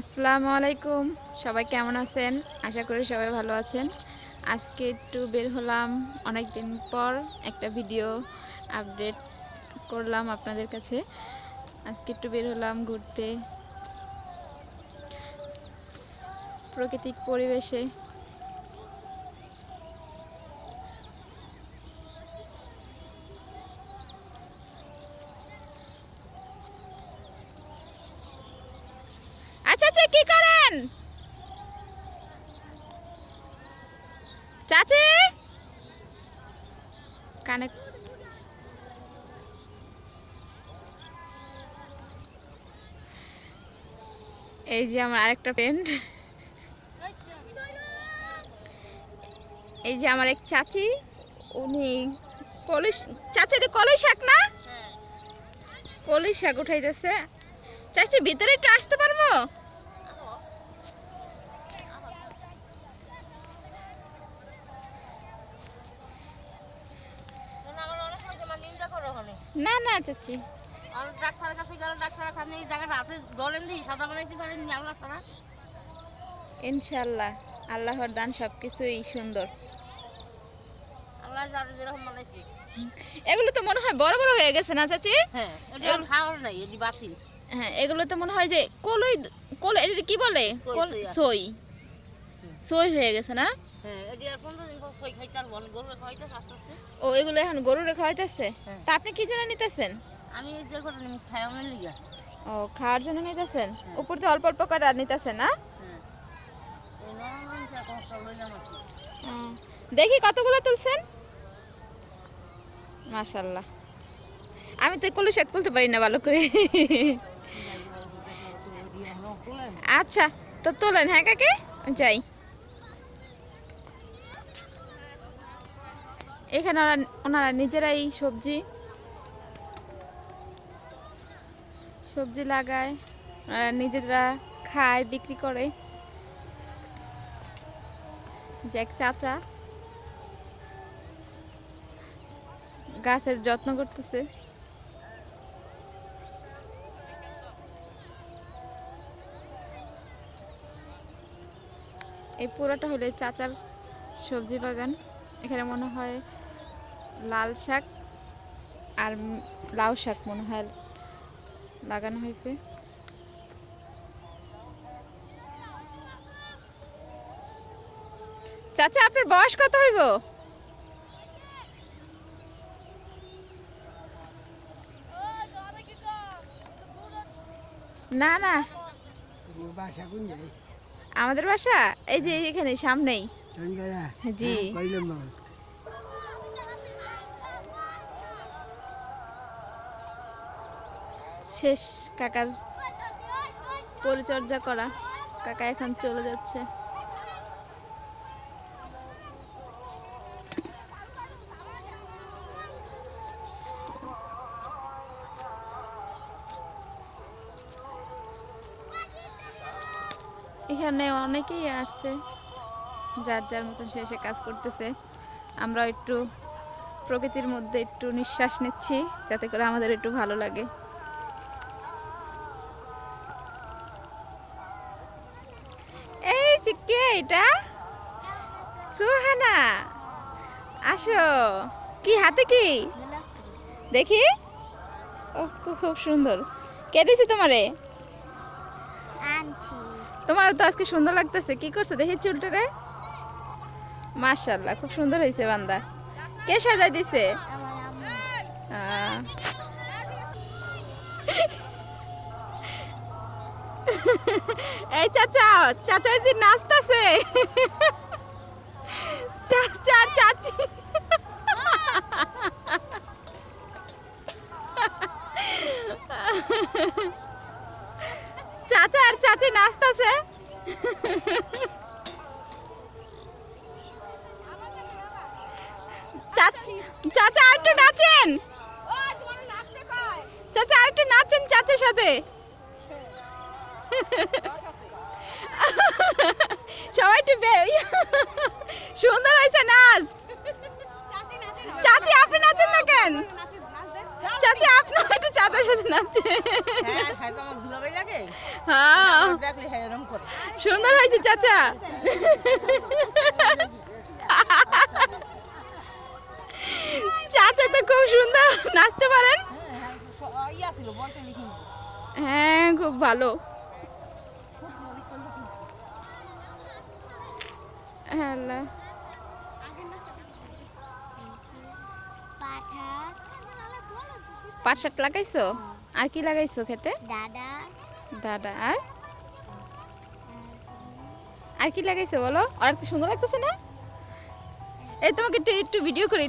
আসসালামু আলাইকুম। সবাই কেমন আছেন? আশা করি সবাই ভালো আছেন। আজকে একটু বের হলাম। অনেক দিন পর একটা ভিডিও আপডেট করলাম আপনাদের কাছে। আজকে একটু বের হলাম ঘুরতে। প্রাকৃতিক পরিবেশে আচ্ছা কি করেন? চাচি? কানে এই যে আমার আরেকটা ফ্রেন্ড এই যে আমার এক চাচি উনি কলই চাচি এটা কলই শাক না? কলই শাক উঠাইতেছে। চাচি ভিতরে একটু আসতে পারব? না না চাচি। ডাক্তারের কাছে গেলে খানে এই জায়গাটা আছে বলেন দি সাদা বানাইতে পারেন নি আল্লাহ ছাড়া। ইনশাল্লাহ আল্লাহর দান সবকিছুই সুন্দর। আল্লাহ যেরকম বানাইছি। এগুলো তো মনে হয় বড় বড় হয়ে গেছে না চাচি? হ্যাঁ এটা আর খাওয়ার নাই এটি বাতিল। হ্যাঁ এগুলো তো মনে হয় যে কলই কল এটা কি বলে? কল সই সই হয়ে গেছে না? হ্যাঁ গরু ও এগুলো এখন গরুরে খাওয়াইতেছে? হ্যাঁ। তা আপনি কি জন্য নিতেছেন? আমি এই যে করে নিম খাওয়ানোর লিগা। ও খাওয়ার জন্য নিতেছেন? হ্যাঁ। উপর থেকে অল্প অল্প করে নিতেছেন না? দেখি কতগুলো তুলছেন? মাশাল্লাহ। আমি তো কলু শাক তুলতে পারি না ভালো করে। আচ্ছা তো তোলেন হ্যাঁ কাকে? যাই। এখানে ওনারা নিজেরাই সবজি সবজি লাগায়। ওনারা নিজেরা খায়, বিক্রি করে। যে এক চাচা গাছের যত্ন করতেছে। এই পুরোটা হলো চাচার সবজি বাগান। এখানে মনে হয় লাল শাক আর লাউ শাক মনে হয় লাগানো হয়েছে। চাচা আপনার বয়স কত হইব? না না। আমাদের বাসা এই যে এখানে সামনেই। জি। শেষ কাকার পরিচর্যা করা। কাকা এখন চলে যাচ্ছে। এখানে অনেকেই আসছে। যার যার মতন সে এসে কাজ করতেছে। আমরা একটু প্রকৃতির মধ্যে একটু নিঃশ্বাস নিচ্ছি যাতে করে আমাদের একটু ভালো লাগে। এই যে কে এটা? সুহানা আসো। কি হাতে কি? দেখি। ও খুব সুন্দর। কে দিছে তোমারে? তোমার তো আজকে সুন্দর লাগতেছে। কি করছে? দেখি চুলটা রে মাশাল্লাহ খুব সুন্দর হয়েছে বান্দা। কে সাজাই দিছে। এই চাচা চাচা এদিন নাচতেছে। চাচা আর চাচি। চাচা আর চাচি নাচতেছে। চাচি আর একটু নাচেন। চাচা আর একটু নাচেন চাচার সাথে। সবাই একটু সুন্দর হয়েছে নাচ। চাচি, আপনি নাচেন না কেন? চাচা আপনার একটু চাচার সাথে নাচছে হ্যাঁ। সুন্দর হয়েছে চাচা চাচা তো খুব সুন্দর। নাচতে পারেন? হ্যাঁ খুব ভালো। হ্যালো। পাট শাক লাগাইছো? আর কি লাগাইছো খেতে? দাদা আর? আর কি লাগাইছো বলো? আর সুন্দর লাগতেছে না? এই তোমাকে একটু ভিডিও করি।